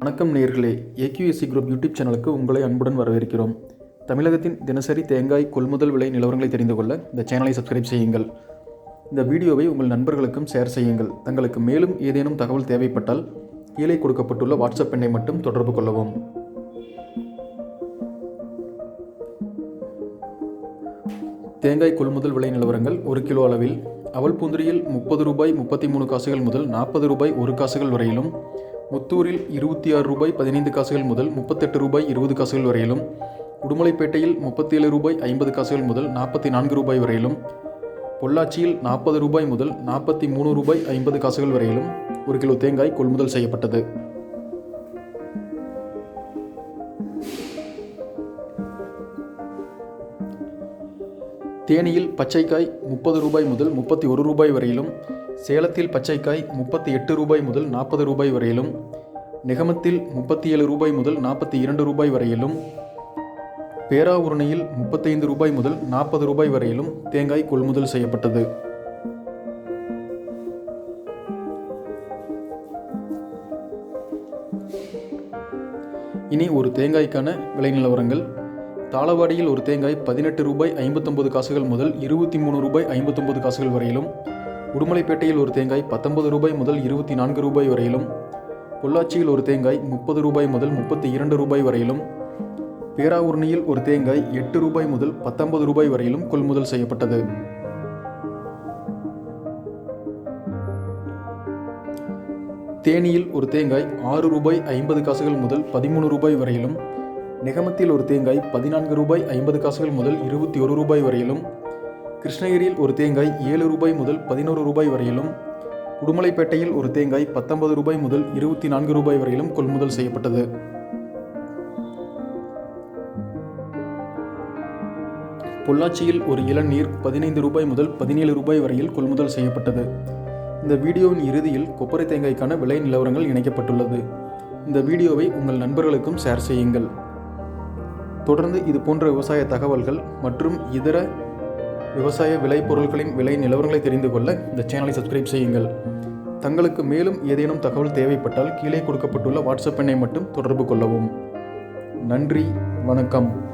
வணக்கம் நேர்களே. AQSC group YouTube சேனலுக்கு உங்களை அன்புடன் வரவேற்கிறோம். தமிழகத்தின் தினசரி தேங்காய் கொள்முதல் விலை நிலவரங்களை தெரிந்து கொள்ள இந்த சேனலை சப்ஸ்கிரைப் செய்யுங்கள். இந்த வீடியோவை உங்கள் நண்பர்களுக்கும் ஷேர் செய்யுங்கள். தங்களுக்கு மேலும் ஏதேனும் தகவல் தேவைப்பட்டால் கீழே கொடுக்கப்பட்டுள்ள வாட்ஸ்அப் எண்ணை மட்டும் தொடர்பு கொள்ளவும். தேங்காய் கொள்முதல் விலை நிலவரங்கள் ஒரு கிலோ அளவில் அவல் பூந்திரியில் முப்பது ரூபாய் முப்பத்தி மூணு காசுகள் முதல் நாற்பது ரூபாய் ஒரு காசுகள் வரையிலும் முத்தூரில் இருபத்தி ஆறு ரூபாய் பதினைந்து காசுகள் முதல் முப்பத்தெட்டு ரூபாய் இருபது காசுகள் வரையிலும் உடுமலைப்பேட்டையில் முப்பத்தேழு ரூபாய் ஐம்பது காசுகள் முதல் நாற்பத்தி நான்கு ரூபாய் வரையிலும் பொள்ளாச்சியில் நாற்பது ரூபாய் முதல் நாற்பத்தி மூணு ரூபாய் ஐம்பது காசுகள் வரையிலும் ஒரு கிலோ தேங்காய் கொள்முதல் செய்யப்பட்டது. தேனியில் பச்சைக்காய் முப்பது ரூபாய் முதல் முப்பத்தி ஒரு ரூபாய் வரையிலும் சேலத்தில் பச்சைக்காய் முப்பத்தி எட்டு ரூபாய் முதல் நாற்பது ரூபாய் வரையிலும் நிகமத்தில் முப்பத்தி ஏழு ரூபாய் முதல் நாற்பத்தி இரண்டு ரூபாய் வரையிலும் பேராவூரணியில் முப்பத்தைந்து ரூபாய் முதல் நாற்பது ரூபாய் வரையிலும் தேங்காய் கொள்முதல் செய்யப்பட்டது. இனி ஒரு தேங்காய்க்கான விலை நிலவரங்கள். தாளவாடியில் ஒரு தேங்காய் பதினெட்டு ரூபாய் ஐம்பத்தொம்பது காசுகள் முதல் இருபத்தி மூணு ரூபாய் ஐம்பத்தொம்பது காசுகள் வரையிலும் உடுமலைப்பேட்டையில் ஒரு தேங்காய் பத்தொன்பது ரூபாய் முதல் இருபத்தி நான்கு ரூபாய் வரையிலும் பொள்ளாச்சியில் ஒரு தேங்காய் முப்பது ரூபாய் முதல் முப்பத்தி இரண்டு ரூபாய் வரையிலும் பேராவூர்ணியில் ஒரு தேங்காய் எட்டு ரூபாய் முதல் பத்தொன்பது ரூபாய் வரையிலும் கொள்முதல் செய்யப்பட்டது. தேனியில் ஒரு தேங்காய் ஆறு ரூபாய் ஐம்பது காசுகள் முதல் பதிமூணு ரூபாய் வரையிலும் நிகமத்தில் ஒரு தேங்காய் பதினான்கு ரூபாய் ஐம்பது காசுகள் முதல் இருபத்தி ஒரு ரூபாய் வரையிலும் கிருஷ்ணகிரியில் ஒரு தேங்காய் ஏழு ரூபாய் முதல் பதினோரு ரூபாய் வரையிலும் உடுமலைப்பேட்டையில் ஒரு தேங்காய் பத்தொன்பது ரூபாய் முதல் இருபத்தி நான்கு ரூபாய் வரையிலும் கொள்முதல் செய்யப்பட்டது. பொள்ளாச்சியில் ஒரு இளநீர் பதினைந்து ரூபாய் முதல் பதினேழு ரூபாய் வரையில் கொள்முதல் செய்யப்பட்டது. இந்த வீடியோவின் இறுதியில் கொப்பரை தேங்காய்க்கான விலை நிலவரங்கள் இணைக்கப்பட்டுள்ளது. இந்த வீடியோவை உங்கள் நண்பர்களுக்கும் ஷேர் செய்யுங்கள். தொடர்ந்து இது போன்ற விவசாய தகவல்கள் மற்றும் இதர விவசாய விளைபொருட்களின் விலை நிலவரங்களை தெரிந்து கொள்ள இந்த சேனலை சப்ஸ்கிரைப் செய்யுங்கள். தங்களுக்கு மேலும் ஏதேனும் தகவல் தேவைப்பட்டால் கீழே கொடுக்கப்பட்டுள்ள வாட்ஸ்அப் எண்ணை மட்டும் தொடர்பு கொள்ளவும். நன்றி வணக்கம்.